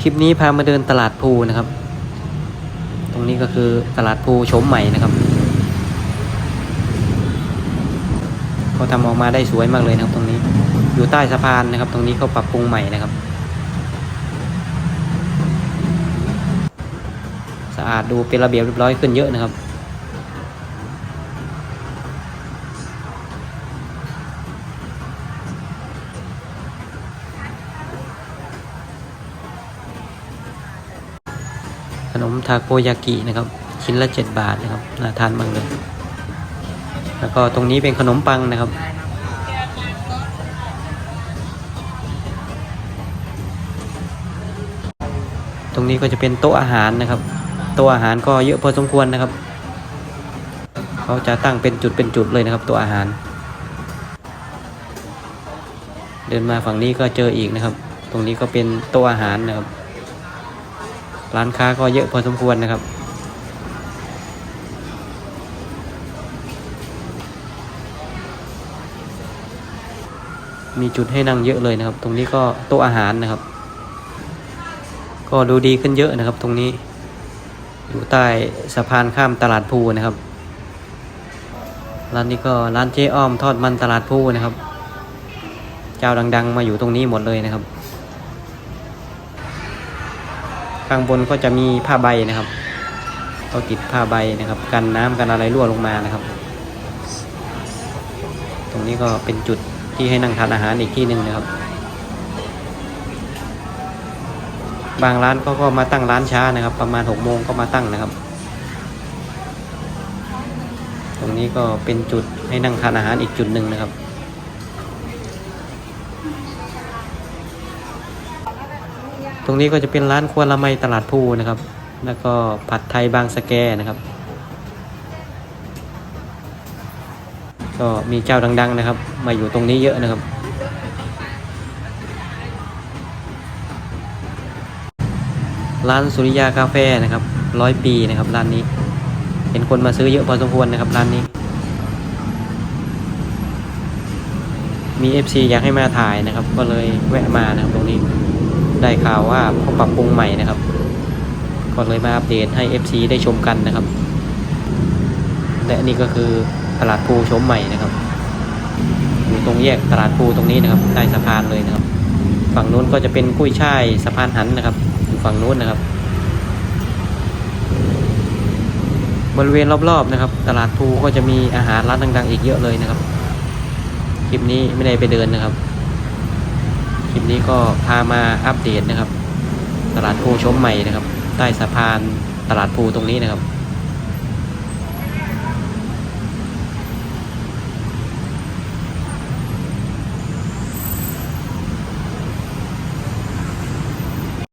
คลิปนี้พามาเดินตลาดภูนะครับ ตรงนี้ก็คือตลาดภูโฉมใหม่นะครับเขาทำออกมาได้สวยมากเลยนะครับตรงนี้ อยู่ใต้สะพานนะครับ ตรงนี้เขาปรับปรุงใหม่นะครับ สะอาดดูเป็นระเบียบเรียบร้อยขึ้นเยอะนะครับ ขนมทาโกยากินะครับ ชิ้นละ 7 บาทนะครับน่าทานมากเลย แล้วก็ตรงนี้เป็นขนมปังนะครับ ตรงนี้ก็จะเป็นโต๊ะอาหารนะครับ โต๊ะอาหารก็เยอะพอสมควรนะครับ เขาจะตั้งเป็นจุดเป็นจุดเลยนะครับโต๊ะอาหาร เดินมาฝั่งนี้ก็เจออีกนะครับ ตรงนี้ก็เป็นโต๊ะอาหารนะครับ ร้านค้าก็เยอะพอสมควรนะครับ มีจุดให้นั่งเยอะเลยนะครับ ตรงนี้ก็โต๊ะอาหารนะครับ ก็ดูดีขึ้นเยอะนะครับ ตรงนี้ อยู่ใต้สะพานข้ามตลาดภูนะครับ ร้านนี้ก็ร้านเจ๊อ้อมทอดมันตลาดภูนะครับ เจ้าดัง ๆ มาอยู่ตรงนี้หมดเลยนะครับ ข้างบนก็จะมีผ้าใบนะครับก็ติดผ้าใบนะครับ กันน้ำกันอะไรรั่วลงมานะครับ ตรงนี้ก็เป็นจุดที่ให้นั่งทานอาหารอีกที่หนึ่งนะครับ บางร้านเขาก็มาตั้งร้านช้านะครับ ประมาณหกโมงก็มาตั้งนะครับ ตรงนี้ก็เป็นจุดให้นั่งทานอาหารอีกจุดหนึ่งนะครับ รงนี้ก็จะเป็นร้านครัวละไมตลาดภูนะครับ แล้วก็ผัดไทยบางสะแกนะครับ ก็มีเจ้าดัง ๆ นะครับ มาอยู่ตรงนี้เยอะนะครับร้านสุริยาคาเฟ่นะครับร้อยปีนะครับร้านนี้ เห็นคนมาซื้อเยอะพอสมควรนะครับร้านนี้ มี FC อยากให้มาถ่ายนะครับ ก็เลยแวะมานะครับตรงนี้ ได้ข่าวว่าเขาปรับปรุงใหม่นะครับ ก็เลยมาอัปเดตให้ FC ได้ชมกันนะครับ และนี่ก็คือตลาดภูชมใหม่นะครับอยู่ตรงแยกตลาดภูตรงนี้นะครับใต้สะพานเลยนะครับ ฝั่งนู้นก็จะเป็นกุ้ยช่ายสะพานหันนะครับอยู่ฝั่งนู้นนะครับ บริเวณรอบๆนะครับ ตลาดภูก็จะมีอาหารร้านดังๆ อีกเยอะเลยนะครับคลิปนี้ไม่ได้ไปเดินนะครับ คลิปนี้ก็พามาอัปเดตนะครับ ตลาดภูชมใหม่นะครับ ใต้สะพานตลาดภูตรงนี้นะครับ